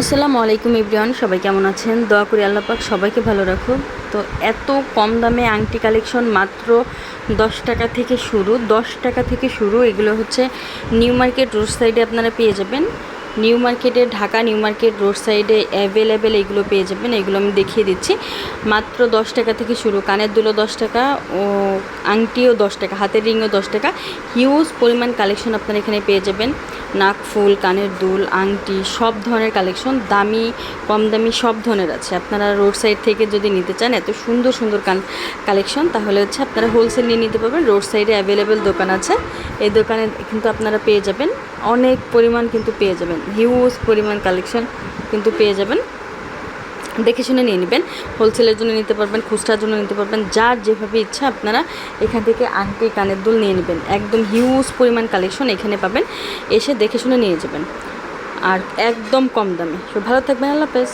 আসসালামু আলাইকুম ইব্রিয়ান সবাই কেমন আছেন? দোয়া করি আল্লাহ পাক সবাইকে ভালো রাখুন তো এত কম দামে আংটি কালেকশন মাত্র দশ টাকা থেকে শুরু, দশ টাকা থেকে শুরু, এগুলো হচ্ছে নিউ মার্কেট রোড সাইডে আপনারা পেয়ে যাবেন। নিউ মার্কেটে, ঢাকা নিউ মার্কেট রোড সাইডে অ্যাভেলেবেল এগুলো পেয়ে যাবেন, এগুলো আমি দেখিয়ে দিচ্ছি। মাত্র দশ টাকা থেকে শুরু, কানের দুলো দশ টাকা ও আংটিও দশ টাকা, হাতের রিংও দশ টাকা। হিউজ পরিমাণ কালেকশন আপনারা এখানে পেয়ে যাবেন। নাক, ফুল, কানের দুল, আংটি, সব ধরনের কালেকশন দামি কম দামি সব ধরনের আছে। আপনারা রোড সাইড থেকে যদি নিতে চান এত সুন্দর সুন্দর কান কালেকশন তাহলে হচ্ছে আপনারা হোলসেল নিয়ে নিতে পারবেন। রোড সাইডে অ্যাভেলেবেল দোকান আছে। এই দোকানে কিন্তু আপনারা পেয়ে যাবেন। অনেক পরিমাণ কিন্তু পেয়ে যাবেন। হিউজ পরিমাণ কালেকশন কিন্তু পেয়ে যাবেন। দেখে শুনে নিয়ে নেবেন। হোলসেলের জন্য নিতে পারবেন, খুচরার জন্য নিতে পারবেন, যার যেভাবে ইচ্ছা আপনারা এখান থেকে আংটি, কানের দুল নিয়ে নেবেন। একদম হিউজ পরিমাণ কালেকশন এখানে পাবেন, এসে দেখে শুনে নিয়ে যাবেন। আর একদম কম দামে। ভালো থাকবেন, আল্লাহ হাফেজ।